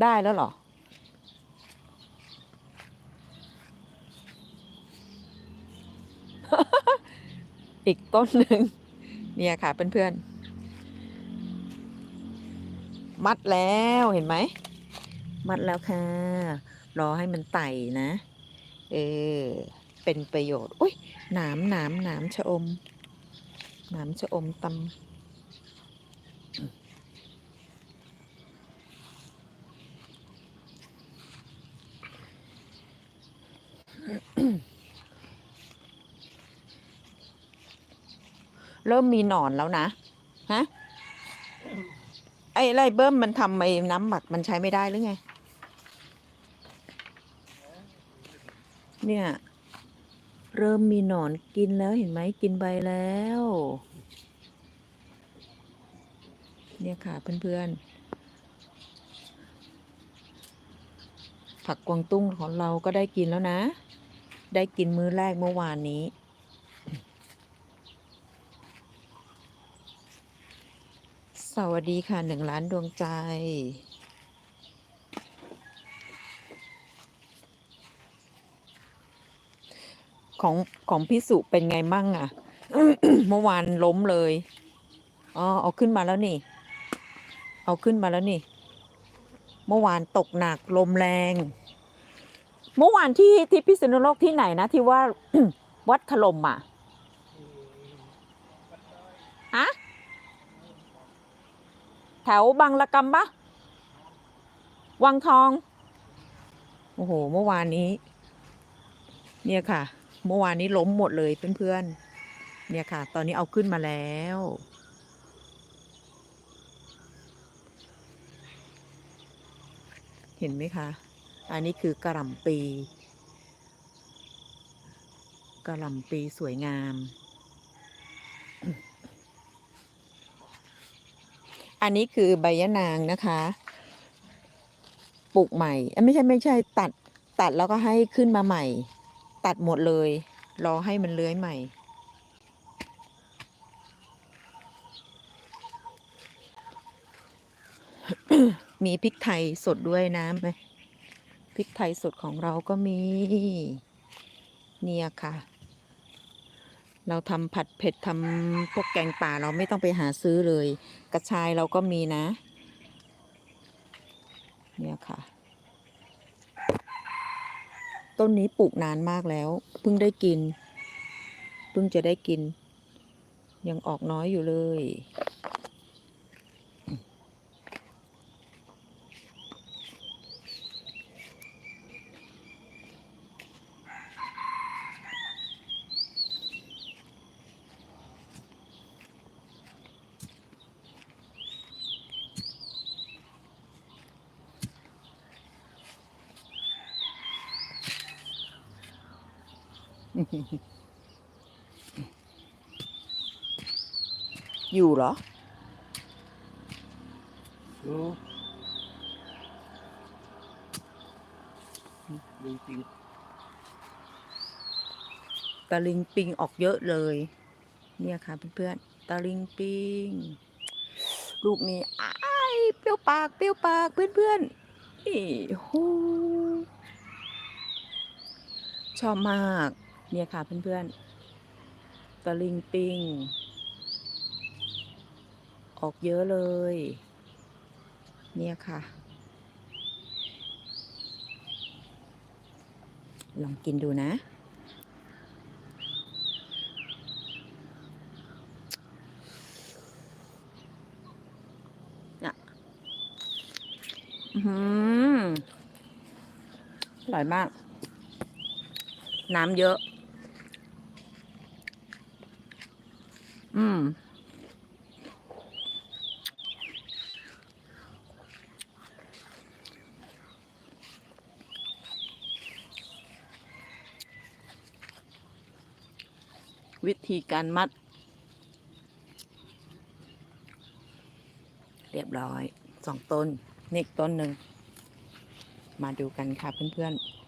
ได้แล้วเหรอ อีกต้นหนึ่งเนี่ยค่ะเพื่อนๆ มัดแล้วเห็นไหม มัดแล้วค่ะ รอให้มันไต่นะ เออ เป็นประโยชน์ อุ้ยหนามหนามหนามชะอม หนามชะอมตำ เริ่มมีหนอนแล้วนะ ฮะ ไอ้ไรเบิ้มมันทำไอ้น้ำหมักมันใช้ไม่ได้หรือไง เนี่ย เริ่มมีหนอนกินแล้วเห็นไหมกินใบแล้ว เนี่ยค่ะเพื่อนๆผักกวางตุ้งของเราก็ได้กินแล้วนะ ได้กินมื้อแรกเมื่อวานนี้ สวัสดีค่ะหนึ่งล้านดวงใจ ของของพี่สุเป็นไงมั่งอะเมื่อวานล้มเลย อ๋อ เอาขึ้นมาแล้วนี่ เอาขึ้นมาแล้วนี่ เมื่อวานตกหนักลมแรง เมื่อวานที่ที่พิษณุโลกที่ไหนนะที่ว่า วัดถล่มอะฮะแถวบางละกำปะวังทอง โอ้โห เมื่อวานนี้ เนี่ยค่ะ เมื่อวานนี้ล้มหมดเลยเพื่อนๆ เนี่ยค่ะ ตอนนี้เอาขึ้นมาแล้ว เห็นไหมคะ อันนี้คือกระหล่ำปีกระหล่ำปีสวยงาม อันนี้คือใบยะนางนะคะ ปลูกใหม่ ไม่ใช่ไม่ใช่ตัดตัดแล้วก็ให้ขึ้นมาใหม่ ตัดหมดเลย รอให้มันเลื้อยใหม่ มีพริกไทยสดด้วยนะไหม พริกไทยสดของเราก็มี เนี่ยค่ะ เราทำผัดเผ็ดทำพวกแกงป่าเราไม่ต้องไปหาซื้อเลย กระชายเราก็มีนะ เนี่ยค่ะ ต้นนี้ปลูกนานมากแล้ว เพิ่งได้กิน เพิ่งจะได้กิน ยังออกน้อยอยู่เลย อยู่เหรอดูดูจริงตะลิงปิงออกเยอะเลย เนี่ยค่ะเพื่อนๆตะลิงปิง ลูกนี้อ้ายเปรี้ยวปากเปรี้ยวปากเพื่อนๆอีหูชอบมาก เนี่ยค่ะเพื่อนๆตะลิงปิง ออกเยอะเลย เนี่ยค่ะ ลองกินดูนะอือหืออร่อยมาก น้ำเยอะ อืม วิธีการมัด เรียบร้อยสองต้นนี่อีกต้นหนึ่ง มาดูกันค่ะเพื่อนๆ